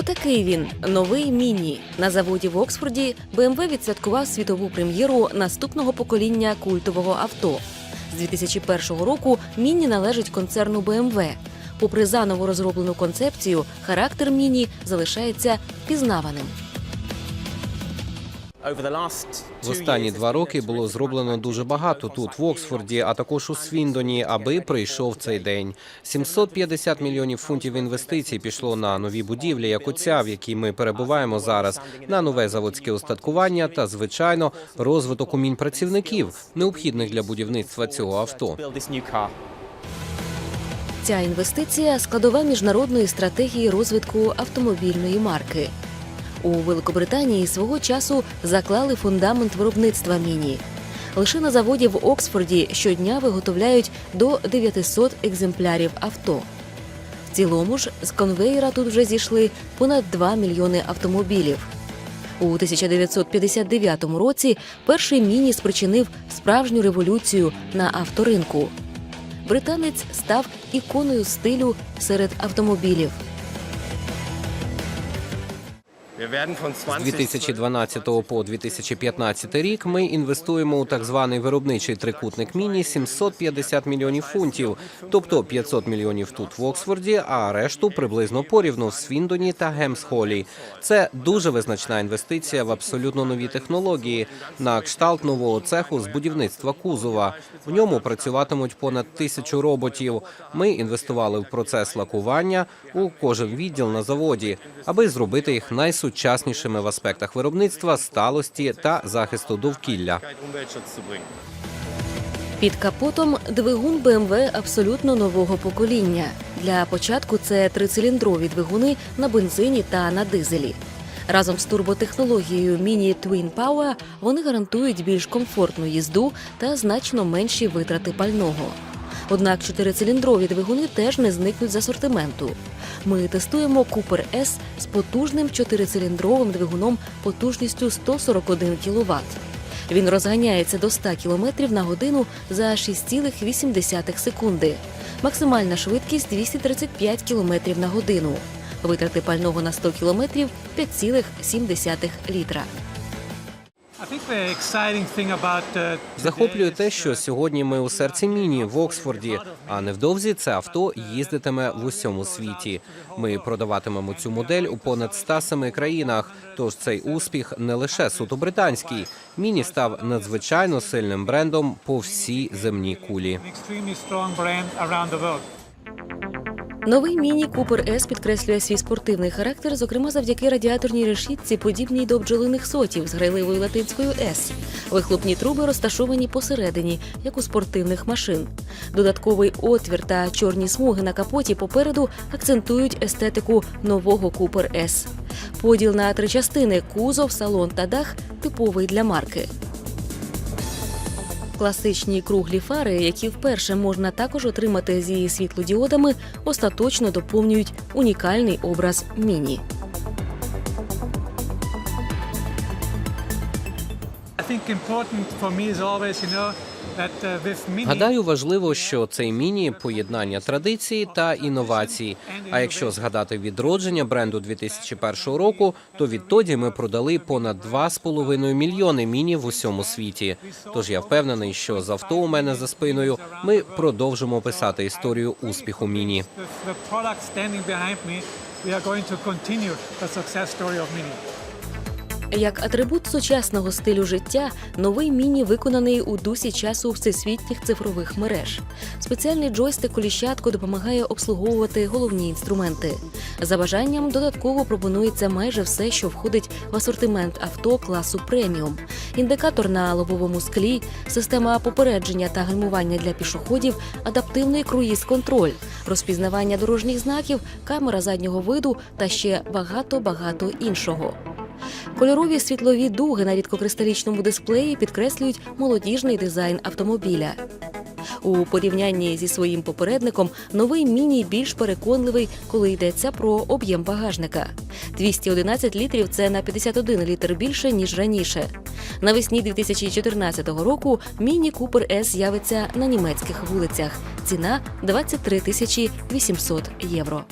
Отакий він новий міні. На заводі в Оксфорді BMW відсвяткував світову прем'єру наступного покоління культового авто. З 2001 року міні належить концерну BMW. Попри заново розроблену концепцію, характер міні залишається впізнаваним. В останні два роки було зроблено дуже багато тут, в Оксфорді, а також у Свіндоні, аби прийшов цей день. 750 мільйонів фунтів інвестицій пішло на нові будівлі, як оця, в якій ми перебуваємо зараз, на нове заводське устаткування та, звичайно, розвиток умінь працівників, необхідних для будівництва цього авто. Ця інвестиція складова міжнародної стратегії розвитку автомобільної марки. У Великобританії свого часу заклали фундамент виробництва міні. Лише на заводі в Оксфорді щодня виготовляють до 900 екземплярів авто. В цілому ж з конвеєра тут вже зійшли понад 2 мільйони автомобілів. У 1959 році перший міні спричинив справжню революцію на авторинку. Британець став іконою стилю серед автомобілів. З 2012 по 2015 рік ми інвестуємо у так званий виробничий трикутник міні 750 мільйонів фунтів, тобто 500 мільйонів тут в Оксфорді, а решту приблизно порівну в Свіндоні та Гемсхолі. Це дуже визначна інвестиція в абсолютно нові технології на кшталт нового цеху з будівництва кузова. В ньому працюватимуть понад тисячу роботів. Ми інвестували в процес лакування у кожен відділ на заводі, аби зробити їх найсучаснішими в аспектах виробництва, сталості та захисту довкілля. Під капотом двигун BMW абсолютно нового покоління. Для початку це трициліндрові двигуни на бензині та на дизелі. Разом з турботехнологією Mini Twin Power вони гарантують більш комфортну їзду та значно менші витрати пального. Однак чотирициліндрові двигуни теж не зникнуть з асортименту. Ми тестуємо Cooper S з потужним чотирициліндровим двигуном потужністю 141 кВт. Він розганяється до 100 км на годину за 6,8 секунди. Максимальна швидкість 235 км на годину. Витрати пального на 100 км 5,7 літра. Uh, Захоплює те, що сьогодні ми у серці міні в Оксфорді, а невдовзі це авто їздитиме в усьому світі. Ми продаватимемо цю модель у понад 107 країнах. Тож цей успіх не лише суто британський. Міні став надзвичайно сильним брендом по всій земній кулі. Новий міні Cooper S підкреслює свій спортивний характер, зокрема завдяки радіаторній решітці, подібній до бджолиних сотів з грайливою латинською S. Вихлопні труби розташовані посередині, як у спортивних машин. Додатковий отвір та чорні смуги на капоті попереду акцентують естетику нового Cooper S. Поділ на три частини кузов, салон та дах типовий для марки. Класичні круглі фари, які вперше можна також отримати з її світлодіодами, остаточно доповнюють унікальний образ міні. Гадаю, важливо, що цей міні поєднання традиції та інновацій. А якщо згадати відродження бренду 2001 року, то відтоді ми продали понад 2,5 мільйони міні в усьому світі. Тож я впевнений, що з авто у мене за спиною ми продовжимо писати історію успіху міні. Mini. Як атрибут сучасного стилю життя, новий міні виконаний у дусі часу всесвітніх цифрових мереж. Спеціальний джойстик коліщатко допомагає обслуговувати головні інструменти. За бажанням додатково пропонується майже все, що входить в асортимент авто класу преміум: індикатор на лобовому склі, система попередження та гальмування для пішоходів, адаптивний круїз-контроль, розпізнавання дорожніх знаків, камера заднього виду та ще багато багато іншого. Кольорові світлові дуги на рідкокристалічному дисплеї підкреслюють молодіжний дизайн автомобіля. У порівнянні зі своїм попередником новий міні більш переконливий, коли йдеться про об'єм багажника. 211 літрів це на 51 літр більше ніж раніше. Навесні 2014 року міні Cooper S з'явиться на німецьких вулицях. Ціна 23 тисячі 800 євро.